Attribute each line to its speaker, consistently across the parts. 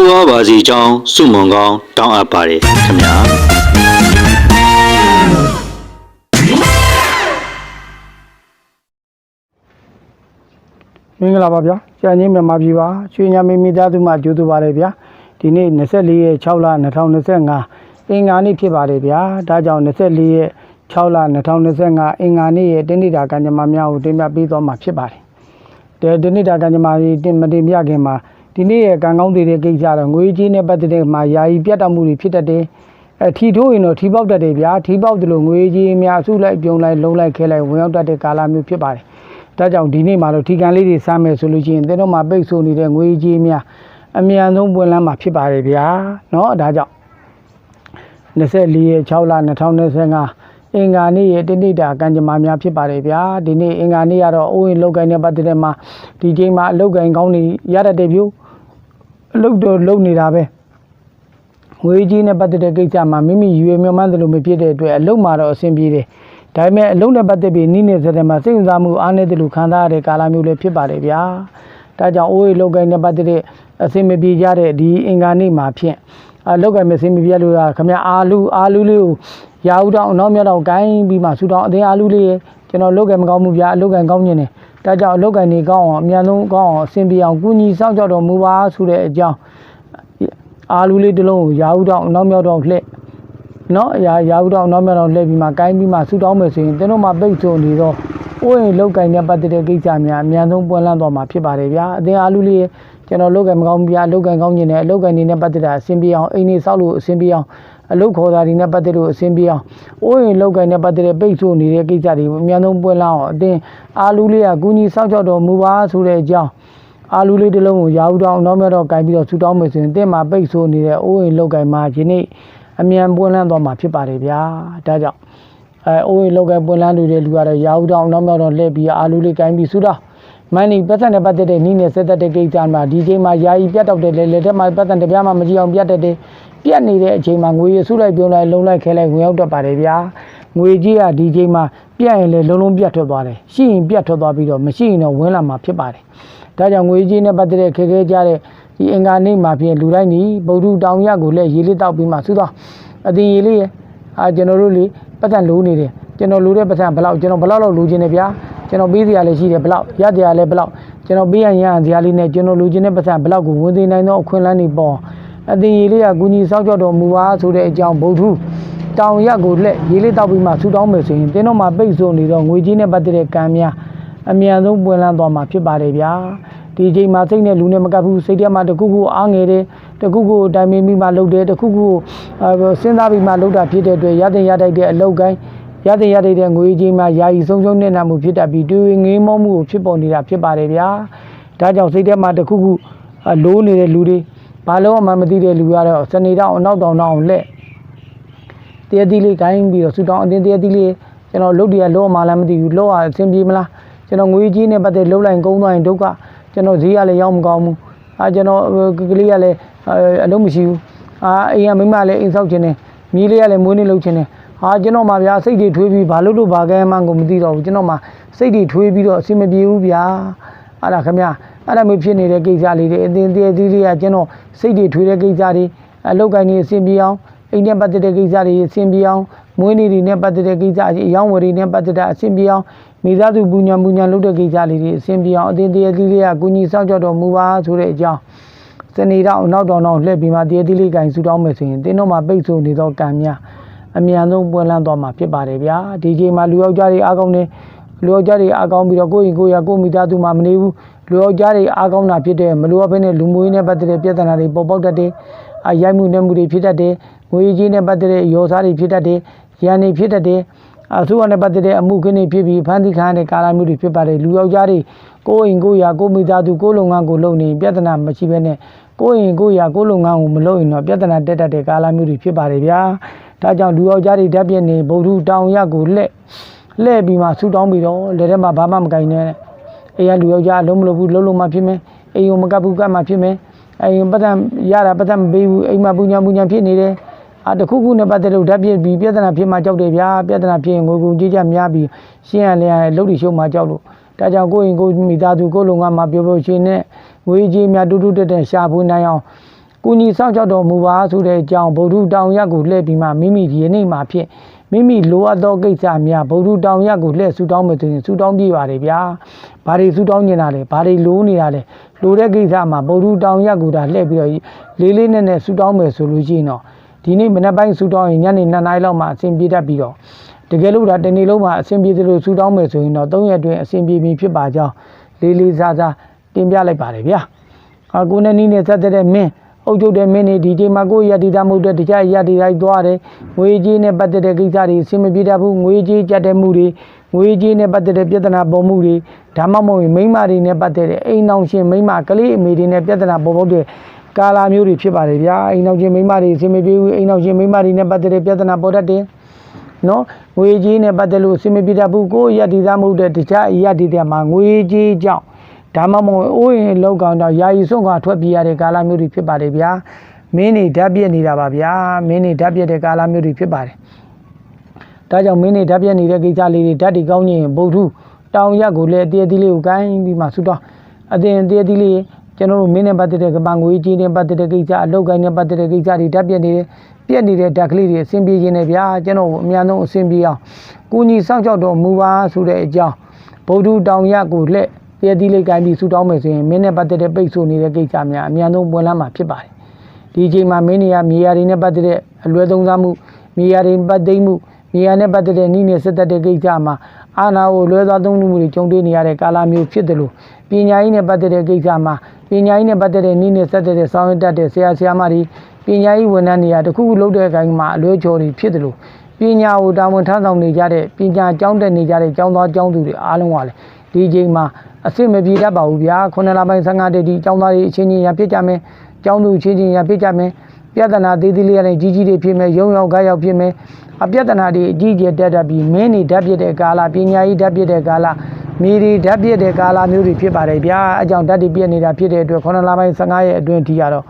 Speaker 1: တိုးဝါပါစီကြောင်းစုမုံကောင်းတောင်းအပ်ပါတယ်ခင်ဗျာ
Speaker 2: မင်္ဂလာပါဗျာကျန်ကြီးမြန်မာပြည်ပါရွှေညာမင်းမိသားစုမှကြိုးတူပါတယ်ဗျာဒီနေ့24ရက်6လ2025အင်္ဂါနေ့ဖြစ်ပါတယ်ဗျာဒါကြောင့်24ရက်6လ2025အင်္ဂါနေ့ရဲ့တင်းနေတာကံကြမ္မာများကိုတင်ပြပေးသွားမှာဖြစ်ပါတယ်ဒီတင်းနေတာကံကြမ္မာကြီးတင်မတင်ပြခင်မှာ ဒီနေ့ရကံကောင်းသေးတဲ့ကိစ္စတော့ငွေကြေးနဲ့ပတ်သက်တဲ့မှာယာယီပြတ်တောက်မှုတွေဖြစ်တတ်တယ်။အဲထီထိုးရင်တော့ထီပေါက်တတ်တယ်ဗျာ။ထီပေါက်တယ်လို့ငွေကြေးအများစုလိုက်ပြုံလိုက်လုံးလိုက်ခဲလိုက်ဝင်ရောက်တတ်တဲ့ကာလမျိုးဖြစ်ပါတယ်။ဒါကြောင့်ဒီနေ့မှာတော့ထီကန်လေးတွေစမ်းမယ်ဆိုလို့ရှိရင်သင်တို့မှာပိတ်ဆို့နေတဲ့ငွေကြေးများအမြန်ဆုံးပွင့်လန်းမှာဖြစ်ပါတယ်ဗျာ။နော်ဒါကြောင့်24ရက်6လ2025အင်္ဂါနေ့ရဲ့တဏိတာကံကြမ္မာများဖြစ်ပါတယ်ဗျာဒီနေ့အင်္ဂါနေ့ကတော့အိုးရင်လောက်ကိုင်းတဲ့ပတ်သက်တဲ့မှာဒီချိန်မှာအလောက်ကိုင်းကောင်းနေရတတ်တယ်ဗျို့ အလောက်တော့လုံနေတာပဲငွေကြီးနဲ့ပတ်သက်တဲ့ကိစ္စမှာမိမိရွေမျှမှန်းတယ်လို့မဖြစ်တဲ့အတွက်အလုံးမှာတော့အဆင်ပြေတယ်ဒါပေမဲ့အလုံးနဲ့ပတ်သက်ပြီးနိနေစတဲ့မှာစိတ်ဝင်စားမှုအားနည်းတယ်လို့ခံစားရတဲ့ကာလမျိုးလည်းဖြစ်ပါတယ်ဗျာ။ဒါကြောင့်အိုးရေလောက်ကိုင်းနဲ့ပတ်သက်တဲ့အစင်မပြေကြတဲ့ဒီအင်္ဂါနေ့မှာဖြင့်အလောက်ကိုင်းမစင်မပြေလို့ရခမအာလူအာလူလေးကိုရာဦးတောင်အနောက်မြောက်တောင်ကိုင်းပြီးမှဆူတောင်အတင်းအာလူလေးရေကျွန်တော်လောက်ကိုင်းမကောင်းဘူးဗျာအလောက်ကိုင်းကောင်းနေတယ်။ ဒါကြောင့်အလောက်ကိုင်းနေကောင်းအောင်အမြန်ဆုံးကောင်းအောင်အစင်ပြေအောင်ကုညီစောင့်ကြောက်တော်မူပါဆိုတဲ့အကြောင်းအာလူလေးတစ်လုံးကိုရာဦးတောင်အနောက်မြောက်တောင်လှည့်နော်ရာရာဥတော်နောက်မြောက်တော့လှည့်ပြီးမှကိုင်းပြီးမှဆူတောင်းမယ်ဆိုရင်တင်းတို့မှပိတ်ဆိုနေတော့အိုးရင်လောက်ကင်နဲ့ပတ်သက်တဲ့ကိစ္စများအများဆုံးပွင့်လန်းသွားမှာဖြစ်ပါတယ်ဗျာအသင်အားလူလေးကျွန်တော်လောက်ကင်မကောင်းဘူးဗျာလောက်ကင်ကောင်းကျင်တယ်အလောက်ကင်နေနဲ့ပတ်သက်တာအဆင်ပြေအောင်အိမ်နေဆောက်လို့အဆင်ပြေအောင် အလုတ်ခေါ်တာဒီနဲ့ပတ်သက်လို့အဆင်ပြေအောင်အိုးရင်လောက်ကင်နဲ့ပတ်သက်တဲ့ပိတ်ဆိုနေတဲ့ကိစ္စတွေအများဆုံးပွင့်လန်းအောင်အသင်အားလူလေးကကူညီစောင့်ကြောက်တော်မူပါဆိုတဲ့အကြောင်းအာလူလေးတစ်လုံးကိုရာဦးတောင်နောက်မြတ်တော့ကင်ပြီးတော့ဆူတောင်းမယ်ဆိုရင်တင်းမှာပိတ်ဆိုနေတဲ့အိုးရင်လောက်ကင်မှာဒီနေ့အမြန်ပွင့်လန်းသွားမှာဖြစ်ပါတယ်ဗျာဒါကြောင့်အဲအိုးရေလောက်ကပွင့်လန်းနေတဲ့လူကတော့ရာဟုတောင်နောက်မြောက်တော့လှည့်ပြီးအာလူလေးကိုင်းပြီးဆူတော့မန်နီပတ်သက်နဲ့ပတ်သက်တဲ့နီးနဲ့ဆက်သက်တဲ့ကိစ္စမှာဒီချိန်မှာယာယီပြတ်တော့တဲ့လေလက်ထက်မှာပတ်သက်တဲ့ပြားမှာမကြည့်အောင်ပြတ်တဲ့တဲ့ ပြတ်နေတဲ့အချိန်မှာငွေရဆုလိုက်ပြုံးလိုက်လုံးလိုက်ခဲလိုက်ဝင်ရောက်တတ်ပါတယ်ဗျာငွေကြီးကဒီချိန်မှာပြတ်ရင်လည်းလုံးလုံးပြတ်ထွက်သွားတယ်ရှိရင်ပြတ်ထွက်သွားပြီးတော့မရှိရင်တော့ဝင်လာမှာဖြစ်ပါတယ်ဒါကြောင့်ငွေကြီးနဲ့ပတ်သက်တဲ့ခဲခဲကြတဲ့ဒီအင်္ဂါနေ့မှာပြင်လူတိုင်းဒီဗုဒ္ဓတောင်ရကိုလည်းရေလေးတောက်ပြီးမှသုသောအတင်ကြီးလေးရအာကျွန်တော်တို့လေပတ်သက်လိုနေတယ်ကျွန်တော်လိုတဲ့ပတ်သက်ဘယ်လောက်ကျွန်တော်ဘယ်လောက်လောက်လိုချင်တယ်ဗျာကျွန်တော်ပေးစရာလည်းရှိတယ်ဘယ်လောက်ရစရာလည်းဘယ်လောက်ကျွန်တော်ပေးရရင်ရစရာလေးနဲ့ကျွန်တော်လိုချင်တဲ့ပတ်သက်ဘယ်လောက်ကိုဝင်သိနိုင်သောအခွင့်အလမ်းတွေပေါ် အတင်ကြီးလေးကကုညီစောင့်ကြောက်တော်မူပါဆိုတဲ့အကြောင်းဗုဒ္ဓတောင်ရက်ကိုလက်ရေးလေးတောက်ပြီးမှဆူတောင်းမယ်ဆိုရင်တင်းတော့မှပိတ်ဆို့နေတော့ငွေကြီးနဲ့ပတ်သက်တဲ့ကံများအမြန်ဆုံးပွင့်လန်းသွားမှာဖြစ်ပါတယ်ဗျာဒီအချိန်မှာစိတ်နဲ့လူနဲ့မကပ်ဘူးစိတ်ထဲမှာတခုခုအားငယ်တယ်တခုခုတိုင်မင်းပြီးမှလှုပ်တယ်တခုခုအဲစဉ်းစားပြီးမှလှုပ်တာဖြစ်တဲ့အတွက်ရတဲ့ရတိုက်တဲ့အလောက်ကိုင်းရတဲ့ရတိုက်တဲ့ငွေကြီးမှာယာယီဆုံးရှုံးနေတာမှုဖြစ်တတ်ပြီးတွေးငေးမောမှုကိုဖြစ်ပေါ်နေတာဖြစ်ပါတယ်ဗျာဒါကြောင့်စိတ်ထဲမှာတခုခုအလိုးနေတဲ့လူတွေ ဘာလို့မှမသိတဲ့လူကတော့စနေတော့အနောက်တောင်တောင်လက်တရတိလေးဂိုင်းပြီးတော့ဆူတောင်းအတင်းတရတိလေးကျွန်တော်လုတ်တရလောမှလည်းမသိဘူးလောရအဆင်ပြေမလားကျွန်တော်ငွေကြီးနဲ့ပတ်သက်လှုပ်လိုက်ကုန်းသွားရင်ဒုက္ခကျွန်တော်ဈေးရလည်းရောက်မကောင်းဘူးအာကျွန်တော်ကလေးကလည်းအလုံးမရှိဘူးအာအိမ်ကမိမလည်းအိမ်ဆောက်ခြင်းနဲ့မြေးလေးကလည်းမွေးနေ့လုပ်ခြင်းနဲ့ဟာကျွန်တော်မှဗျာစိတ်တွေထွေးပြီးဘာလို့လို့ဘာကဲမှန်းကိုမသိတော့ဘူးကျွန်တော်မှစိတ်တွေထွေးပြီးတော့အဆင်မပြေဘူးဗျာအဲ့ဒါခင်ဗျာ အဲ့ဒါမျိုးဖြစ်နေတဲ့ကိစ္စလေးတွေအတင်းတည်းသီးတွေကကျွန်တော်စိတ်တွေထွေးတဲ့ကိစ္စတွေအလောက်ကိုင်းနေအဆင်ပြေအောင်အိမ်နဲ့ပတ်သက်တဲ့ကိစ္စတွေအဆင်ပြေအောင်မွေးနေ့တွေနဲ့ပတ်သက်တဲ့ကိစ္စတွေအယောင်းဝယ်တွေနဲ့ပတ်သက်တာအဆင်ပြေအောင်မိသားစုပူညာပူညာလုပ်တဲ့ကိစ္စလေးတွေအဆင်ပြေအောင်အတင်းတည်းသီးလေးကကုညီစောင့်ကြောက်တော်မူပါဆိုတဲ့အကြောင်းစနေတော့နောက်တော်နောက်လှည့်ပြီးမှတရေတိလေးကင်ဆူတောင်းမယ်ဆိုရင်တင်းတို့မှာပိတ်ဆို့နေသောကံများအမြန်ဆုံးပွင့်လန်းသွားမှာဖြစ်ပါတယ်ဗျာဒီချိန်မှာလူယောက်ျားတွေအားကောင်းနေလူယောက်ျားတွေအားကောင်းပြီးတော့ကိုယ့်ရင်ကိုယ်ရကိုယ့်မိသားစုမှာမနေဘူး လူယောက်ျားတွေအားကောင်းတာဖြစ်တဲ့မလိုအပ်ဘဲနဲ့လူမျိုးရေးနဲ့ပတ်သက်တဲ့ပြဿနာတွေပေါ်ပေါက်တတ်တယ်အရိုက်မှုနဲ့မှုတွေဖြစ်တတ်တယ်ငွေကြီးနဲ့ပတ်သက်တဲ့ရောစားတွေဖြစ်တတ်တယ်ရန်တွေဖြစ်တတ်တယ်အဆိုးနဲ့ပတ်သက်တဲ့အမှုခင်းတွေဖြစ်ပြီးဖန်တီးခံရတဲ့ကာလမျိုးတွေဖြစ်ပါတယ်လူယောက်ျားတွေကိုယ်အိမ်ကိုယ်ရာကိုယ်မိသားစုကိုယ်လုပ်ငန်းကိုလုပ်နေပြဿနာမရှိဘဲနဲ့ကိုယ်အိမ်ကိုယ်ရာကိုယ်လုပ်ငန်းကိုမလုပ်ရင်တော့ပြဿနာတက်တတ်တဲ့ကာလမျိုးတွေဖြစ်ပါတယ်ဗျာဒါကြောင့်လူယောက်ျားတွေဓာတ်ပြည့်နေဗုဒ္ဓတောင်ရက်ကိုလှဲ့လှဲ့ပြီးမှဆူတောင်းပြီးတော့လက်ထဲမှာဘာမှမကင်နဲ့ အေးရလူယောက်ျားအလုံးမလုပ်ဘူးလုံးလုံးမှဖြစ်မယ်အိမ်ကိုမကပ်ဘူးကပ်မှဖြစ်မယ်အိမ်ပတ်သက်ရတာပတ်သက်မပေးဘူးအိမ်မှာပူညာပူညာဖြစ်နေတယ်အာတစ်ခုခုနဲ့ပတ်သက်လို့ဓာတ်ပြပြီးပြဿနာဖြစ်မှကြောက်တယ်ဗျာပြဿနာဖြစ်ရင်ငွေကုန်ကြေးကြများပြီးရှင်းရလျင်လှုပ်တိရှုံမှကြောက်လို့ဒါကြောင့်ကိုယ့်ရင်ကိုယ်မိသားစုကိုယ်လုံကမှာပြောပြောချင်းနဲ့ငွေကြေးများတူတူတက်တက်ရှာဖွေနိုင်အောင်ကုညီစောင့်ကြောက်တော်မူပါဆိုတဲ့အကြောင်းဗုဒ္ဓတောင်ရက်ကိုလှည့်ပြီးမှမိမိဒီနေ့မှာဖြစ် မိမိလိုအပ်သောကိစ္စများဗုဒ္ဓတောင်ရက်ကိုလှည့်ဆူတောင်းမယ်ဆိုရင်ဆူတောင်းပြပါတယ်ဗျာဘာတွေဆူတောင်းနေတာလဲဘာတွေလိုးနေတာလဲလိုတဲ့ကိစ္စမှာဗုဒ္ဓတောင်ရက်ကိုဒါလှည့်ပြီးတော့လေးလေးနက်နက်ဆူတောင်းမယ်ဆိုလို့ရှိရင်တော့ဒီနေ့မနက်ပိုင်းဆူတောင်းရင်ညနေ2နာရီလောက်မှအဆင်ပြေတတ်ပြီးတော့တကယ်လို့ဒါတနေ့လုံးမှအဆင်ပြေသလိုဆူတောင်းမယ်ဆိုရင်တော့3ရက်အတွင်းအဆင်ပြေပြီဖြစ်ပါကြောင်းလေးလေးစားစားတင်ပြလိုက်ပါတယ်ဗျာ။ဟာကိုနဲ့နီးနဲ့ဆက်တဲ့မင်း အုပ်ချုပ်တဲ့မင်းနေဒီချိန်မှာကိုယ့်ရည်တည်သားမဟုတ်တဲ့တခြားရည်တည်တိုင်းသွားတယ်။ငွေကြေးနဲ့ပတ်သက်တဲ့ကိစ္စတွေအဆင်မပြေတတ်ဘူး။ငွေကြေးကြက်တဲ့မှုတွေငွေကြေးနဲ့ပတ်သက်တဲ့ပြဿနာပေါ်မှုတွေဒါမှမဟုတ်ရင်မိန်းမတွေနဲ့ပတ်သက်တဲ့အိမ်အောင်ရှင်မိန်းမကလေးအမေတွေနဲ့ပြဿနာပေါ်ပေါက်တဲ့ကာလာမျိုးတွေဖြစ်ပါတယ်ဗျာအိမ်နောက်ချင်းမိန်းမတွေအဆင်မပြေဘူးအိမ်နောက်ချင်းမိန်းမတွေနဲ့ပတ်သက်တဲ့ပြဿနာပေါ်တတ်တယ်နော်ငွေကြေးနဲ့ပတ်သက်လို့အဆင်မပြေတတ်ဘူးကိုယ့်ရည်တည်သားမဟုတ်တဲ့တခြားအရာတည်တဲ့မှာငွေကြေးကြောင့် ဒါမှမဟုတ်အိုးရင်လောက်ကောင်တော့ယာယီဆုံးကထွက်ပြေးရတဲ့ကာလာမျိုးတွေဖြစ်ပါတယ်ဗျာမင်းနေဓာတ်ပြက်နေတာပါဗျာမင်းနေဓာတ်ပြက်တဲ့ကာလာမျိုးတွေဖြစ်ပါတယ်ဒါကြောင့်မင်းနေဓာတ်ပြက်နေတဲ့ကိစ္စလေးတွေဓာတ်တွေကောင်းရင်ဗုဒ္ဓတောင်ရက်ကိုလည်းအသေးအသေးလေးကိုကိုင်းပြီးမှဆူတော့အသေးအသေးအသေးလေးကျွန်တော်တို့မင်းနဲ့ပတ်သက်တဲ့ကပန်ငွေကြီးနဲ့ပတ်သက်တဲ့ကိစ္စအလောက်ကိုင်းနဲ့ပတ်သက်တဲ့ကိစ္စတွေဓာတ်ပြက်နေတယ်ပြက်နေတဲ့ဓာတ်ကလေးတွေအဆင်ပြေခြင်းနဲ့ဗျာကျွန်တော်အများဆုံးအဆင်ပြေအောင်ကုညီစောင့်ကြောက်တော်မူပါဆိုတဲ့အကြောင်းဗုဒ္ဓတောင်ရကိုလက်ပြည့် တိလေးကိုင်းပြီးဆူတောင်းမယ်ဆိုရင်မင်းနဲ့ပတ်သက်တဲ့ပိတ်ဆို့နေတဲ့ကိစ္စများအများဆုံးပွင့်လန်းမှာဖြစ်ပါတယ်ဒီအချိန်မှာမင်းနေရမြေယာတွေနဲ့ပတ်သက်တဲ့အလွယ်သုံးစားမှုမြေယာတွေပတ်သိမ်းမှုမြေယာနဲ့ပတ်သက်တဲ့နှိနေစစ်သက်တဲ့ကိစ္စမှာအာနာကိုလွဲသွားသုံးမှုတွေကြုံတွေ့နေရတဲ့ကာလမျိုးဖြစ်တယ်လို့ပညာရေးနဲ့ပတ်သက်တဲ့ကိစ္စမှာပညာရေးနဲ့ပတ်သက်တဲ့နည်းနဲ့ဆက်တဲ့ဆောင်းရတတ်တဲ့ဆရာဆရာမတွေပညာရေးဝန်ထမ်းတွေကတခုခုလုပ်တဲ့အတိုင်းမှာအလွဲချော်တွေဖြစ်တယ်လို့ပညာကိုတာဝန်ထမ်းဆောင်နေကြတဲ့ပညာကျောင်းတက်နေကြတဲ့ကျောင်းသားကျောင်းသူတွေအားလုံးကလည်း ဒီချိန်မှာအစ်စ်မပြေတတ်ပါဘူးဗျာခုနှစ်လပိုင်း15တည်းဒီကျောင်းသားတွေအချင်းချင်းရဖြစ်ကြမယ်ကျောင်းသူအချင်းချင်းရဖြစ်ကြမယ်ပြဿနာသေးသေးလေးနဲ့ကြီးကြီးတွေဖြစ်မယ်ရုံရောက်ခိုက်ရောက်ဖြစ်မယ်အပြဿနာတွေအကြီးကြီးတက်တတ်ပြီးမင်းနေဓာတ်ပြတဲ့ကာလပညာရေးဓာတ်ပြတဲ့ကာလမိဒီဓာတ်ပြည့်တဲ့ကာလာမျိုးတွေဖြစ်ပါတယ်ဗျာအကြောင်းဓာတ်တွေပြည့်နေတာဖြစ်တဲ့အတွက်9လပိုင်း15ရက်အတွင်းထိရတော့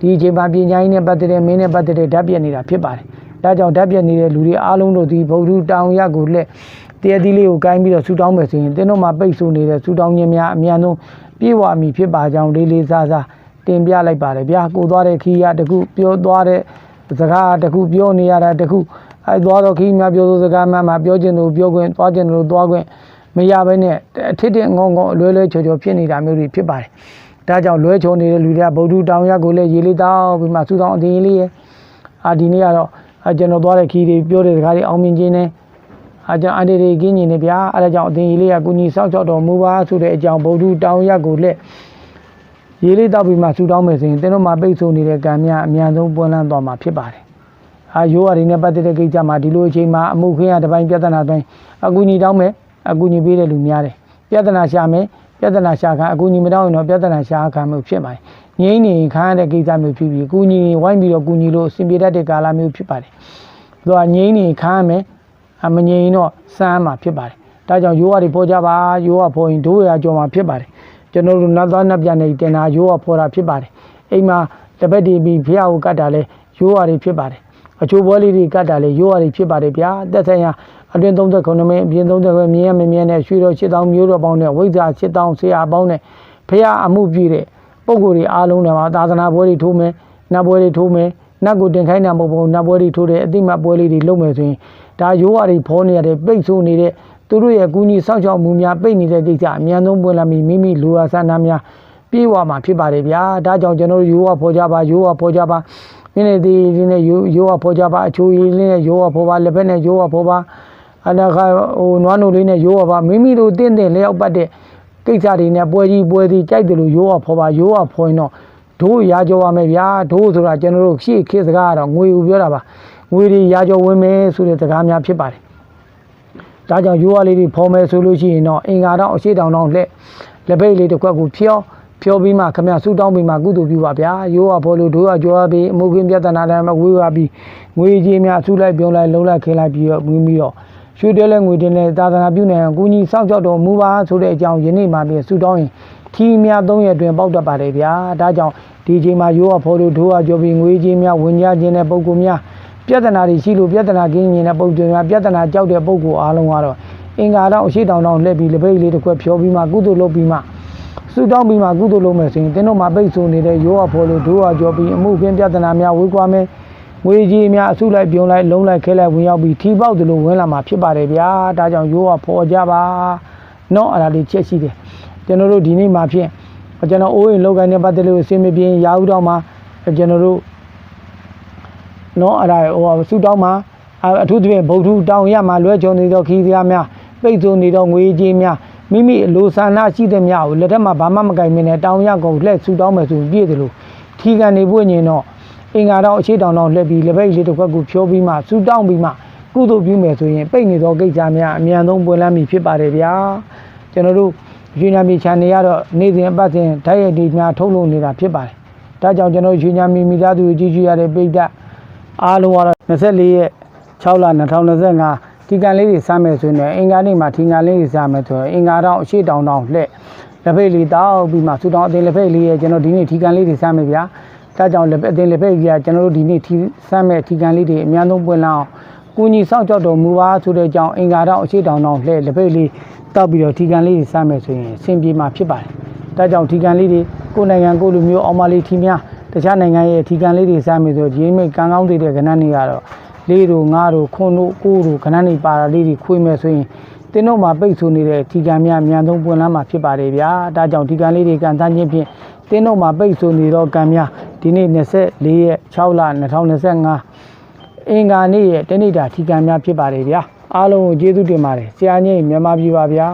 Speaker 2: ဒီအချိန်မှာပညာရေးနဲ့ပတ်သက်တဲ့မင်းနဲ့ပတ်သက်တဲ့ဓာတ်ပြည့်နေတာဖြစ်ပါတယ်ဒါကြောင့်ဓာတ်ပြည့်နေတဲ့လူတွေအားလုံးတို့ဒီဗုဒ္ဓတောင်ရက်ကိုလက် တရသီးလေးကိုကိုင်းပြီးတော့ဆူတောင်းမယ်ဆိုရင်တင်းတို့မှာပိတ်ဆို့နေတဲ့ဆူတောင်းခြင်းများအမြန်ဆုံးပြေဝမီဖြစ်ပါကြောင်းလေးလေးစားစားတင်ပြလိုက်ပါတယ်ဗျာကိုသွားတဲ့ခီးရတခုပြောသွားတဲ့စကားတခုပြောနေရတာတခုအဲသွားတော့ခီးများပြောသောစကားမှမှပြောခြင်းလို့ပြောခွင့်သွားခြင်းလို့သွားခွင့်မရဘဲနဲ့အထစ်တဲ့ငုံငုံအလွဲလွဲချော်ချော်ဖြစ်နေတာမျိုးတွေဖြစ်ပါတယ်။ဒါကြောင့်လွဲချော်နေတဲ့လူတွေကဗုဒ္ဓတောင်ရက်ကိုလည်းရေလေးတောင်းပြီးမှစူတောင်းအတင်းလေးရဲ့အာဒီနေ့ကတော့အာကျွန်တော်သွားတဲ့ခီးတွေပြောတဲ့စကားတွေအောင်မြင်ခြင်းနဲ့ အာကျွန်တော်အန်ဒီတွေကင်းနေနေဗျာအဲဒါကြောင့်အတင်းကြီးလေးကကုညီဆောက်ချောက်တော်မူပါဆိုတဲ့အကြောင်းဗုဒ္ဓတောင်ရက်ကိုလည်းရေလေးတောက်ပြီးမှစူတောင်းမယ်ဆိုရင်တင်းတို့မှာပိတ်ဆို့နေတဲ့ကံများအများဆုံးပွင့်လန်းသွားမှာဖြစ်ပါတယ်။အာရိုးအရင်းနဲ့ပတ်သက်တဲ့ကိစ္စမှာဒီလိုအချိန်မှာအမှုခင်းရတစ်ပိုင်းပြဿနာတိုင်းအကူညီတောင်းမယ်အကူညီပေးတဲ့လူများတယ်ပြဿနာရှာမယ်ပြဿနာရှာခံအကူညီမတောင်းရင်တော့ပြဿနာရှာခံမှုဖြစ်ပါတယ်ငြိမ့်နေရင်ခံရတဲ့ကိစ္စမျိုးဖြစ်ပြီးအကူညီဝိုင်းပြီးတော့ကူညီလို့အဆင်ပြေတတ်တဲ့ကာလမျိုးဖြစ်ပါတယ်သူကငြိမ့်နေခံရမယ် အမငြိမ့်တော့စမ်းမှာဖြစ်ပါတယ်ဒါကြောင့်ရိုးရတွေပေါ်ကြပါရိုးရပေါ်ရင်ဒိုးရကြော်မှာဖြစ်ပါတယ်ကျွန်တော်တို့နတ်သားနတ်ပြန်နေတင်တာရိုးရပေါ်တာဖြစ်ပါတယ်အိမ်မှာတပတ်တည်ပြီးဖះကိုကတ်တာလဲရိုးရတွေဖြစ်ပါတယ်အချိုးဘောလေးတွေကတ်တာလဲရိုးရတွေဖြစ်ပါတယ်ဗျာတက်ဆိုင်ရာအတွင်း39မိနစ်အပြင်30ပဲမြင်းရမမြင်းနဲ့ရွှေတော်8000မျိုးတော်ပေါင်းနဲ့ဝိဇ္ဇာ8000ဆရာပေါင်းနဲ့ဖះအမှုပြည့်တဲ့ပုံကိုယ်တွေအားလုံးနဲ့မှာသာသနာပွဲတွေထိုးမယ်နတ်ပွဲတွေထိုးမယ်နတ်ကိုတင်ခိုင်းတာမဟုတ်ဘူးနတ်ပွဲတွေထိုးတယ်အတိမတ်ပွဲလေးတွေလုပ်မယ်ဆိုရင် ဒါရိုးဝါတွေဖောနေရတဲ့ပိတ်ဆို့နေတဲ့သူတို့ရဲ့ကူညီစောင့်ရှောက်မှုများပိတ်နေတဲ့ကိစ္စအမြန်ဆုံးပွင့်လာပြီးမိမိလူအားဆန္ဒများပြပြေးဝမှာဖြစ်ပါတယ်ဗျာဒါကြောင့်ကျွန်တော်တို့ရိုးဝဖော်ကြပါရိုးဝဖော်ကြပါမင်းတွေဒီလေးနဲ့ရိုးရိုးဝဖော်ကြပါအချိုးရည်လေးနဲ့ရိုးဝဖော်ပါလက်ဖက်နဲ့ရိုးဝဖော်ပါအနာခဟိုနွားနိုလေးနဲ့ရိုးဝပါမိမိတို့တင့်တယ်လျောက်ပတ်တဲ့ကိစ္စတွေနဲ့ပွဲကြီးပွဲစီကြိုက်တယ်လို့ရိုးဝဖော်ပါရိုးဝဖော်ရင်တော့ဒိုးရာကြောပါမယ်ဗျာဒိုးဆိုတာကျွန်တော်တို့ရှေ့ခေတ်စကားကတော့ငွေဦးပြောတာပါ ငွေတွေရာကြောဝင်မယ်ဆိုတဲ့စကားများဖြစ်ပါတယ်ဒါကြောင့်ရိုးဝါးလေးတွေဖော်မယ်ဆိုလို့ရှိရင်တော့အင်္ဂါတော့အရှိတောင်တော့လက်လက်ပိတ်လေးတစ်ခွက်ကိုဖျောဖျောပြီးမှခမဆူတောင်းပြီးမှကုသိုလ်ပြုပါဗျာရိုးဝါဖော်လို့ဒိုးဝါကြွားပြီးအမှုခင်းပြဿနာတိုင်းမှာဝေးဝါပြီးငွေကြီးများဆူလိုက်ပြုံးလိုက်လုံးလိုက်ခင်းလိုက်ပြီးတော့မွေးပြီးတော့ရွှေတဲလဲငွေတင်းလဲသာသနာပြုနေအောင်ကိုကြီးစောင့်ကြောက်တော်မူပါဆိုတဲ့အကြောင်းယနေ့မှပြီးဆူတောင်းရင်ထီများ၃ရက်တွင်ပေါက်တတ်ပါတယ်ဗျာဒါကြောင့်ဒီချိန်မှာရိုးဝါဖော်လို့ဒိုးဝါကြွားပြီးငွေကြီးများဝင်ကြခြင်းတဲ့ပုံကူများ ပြဿနာတွေရှိလို့ပြဿနာကင်းရင်တဲ့ပုံစံများပြဿနာကြောက်တဲ့ပုံကိုအားလုံးကတော့အင်္ဂါတော့အရှိတောင်တောင်လှည့်ပြီးလက်ပိတ်လေးတစ်ခွက်ဖြောပြီးမှကုသိုလ်လုပ်ပြီးမှဆူတောင်းပြီးမှကုသိုလ်လုပ်မယ်ဆိုရင်တင်းတို့မှာပိတ်ဆိုနေတဲ့ရိုးဝဖော်လို့ဒိုးဝကြောပြီးအမှုခင်းပြဿနာများဝေးကွာမယ်ငွေကြီးများအဆုလိုက်ပြုံလိုက်လုံးလိုက်ခဲလိုက်ဝင်ရောက်ပြီးထီပေါက်သလိုဝင်လာမှာဖြစ်ပါတယ်ဗျာဒါကြောင့်ရိုးဝဖော်ကြပါနော်အဲ့ဒါလေးချက်ရှိတယ်ကျွန်တော်တို့ဒီနေ့မှာဖြင့်ကျွန်တော်အိုးရင်လောကန်နဲ့ပတ်သက်လို့အစင်မပြေရာဦးတော့မှာကျွန်တော်တို့ နော်အဲ့ဒါဟိုဆူတောင်းမှာအထူးသဖြင့်ဗုဒ္ဓတောင်းရမှာလွဲချောနေသောခီးစရာများပိတ်ဆိုနေသောငွေကြေးများမိမိအလိုဆန္ဒရှိတဲ့များကိုလက်ထက်မှာဘာမှမကင်မနဲ့တောင်းရကုန်လှည့်ဆူတောင်းမယ်ဆိုရင်ပြည့်တယ်လို့ထီကန်နေပွင့်ရင်တော့အင်္ဂါတော့အခြေတောင်တော့လှည့်ပြီးလက်ပိတ်လေးတစ်ခွက်ကိုဖြိုးပြီးမှဆူတောင်းပြီးမှကုသိုလ်ပြုမယ်ဆိုရင်ပိတ်နေသောကိစ္စများအမြန်ဆုံးပွင့်လန်းပြီဖြစ်ပါတယ်ဗျာကျွန်တော်တို့ရွှေနာမီ channel ရတော့နေ့စဉ်အပတ်စဉ်ဓာတ်ရိုက်ဒီများထုတ်လုပ်နေတာဖြစ်ပါတယ်ဒါကြောင့်ကျွန်တော်ရွှေနာမီမိသားစုကိုကြည့်ကြည့်ရတဲ့ပိတ်သက် အားလုံးကတော့24ရက်6လ2025ဒီကန်လေးတွေစမ်းမယ်ဆိုရင်လည်းအင်္ဂါနေ့မှာဒီကန်လေးတွေစမ်းမယ်ဆိုရင်အင်္ဂါတော့အရှိတောင်တောင်လှက်လက်ဖိတ်လေးတောက်ပြီးမှစူတောင်အတင်လက်ဖိတ်လေးရဲ့ကျွန်တော်ဒီနေ့ဒီကန်လေးတွေစမ်းမယ်ဗျာဒါကြောင့်လက်ဖိတ်အတင်လက်ဖိတ်ကြီးကကျွန်တော်တို့ဒီနေ့ဒီစမ်းမယ်ဒီကန်လေးတွေအများဆုံးပွင့်လာအောင်ကိုကြီးစောင့်ကြောက်တော်မူပါဆိုတဲ့အကြောင်းအင်္ဂါတော့အရှိတောင်တောင်လှက်လက်ဖိတ်လေးတောက်ပြီးတော့ဒီကန်လေးတွေစမ်းမယ်ဆိုရင်အဆင်ပြေမှာဖြစ်ပါတယ်ဒါကြောင့်ဒီကန်လေးတွေကိုယ်နိုင်ငံကိုယ်လူမျိုးအောင်မလေးထီများ တခြားနိုင်ငံရဲ့ထီကန်လေးတွေစားမယ်ဆိုဒီမိတ်ကန်ကောင်းသေးတဲ့ခဏနေကတော့လေးတို့ငါးတို့ခွန်းတို့ကိုးတို့ခဏနေပါတာလေးတွေခွေးမယ်ဆိုရင်တင်းတို့မှာပိတ်ဆိုးနေတဲ့ထီကန်များအများဆုံးပွင့်လန်းမှာဖြစ်ပါတယ်ဗျာဒါကြောင့်ထီကန်လေးတွေကန်သားချင်းဖြင့်တင်းတို့မှာပိတ်ဆိုးနေတော့ကံများဒီနေ့24ရက်6လ2025အင်္ဂါနေ့ရဲ့တနေ့တာထီကန်များဖြစ်ပါတယ်ဗျာအားလုံးကိုကျေးဇူးတင်ပါတယ်ဆရာကြီးမြန်မာပြည်ပါဗျာ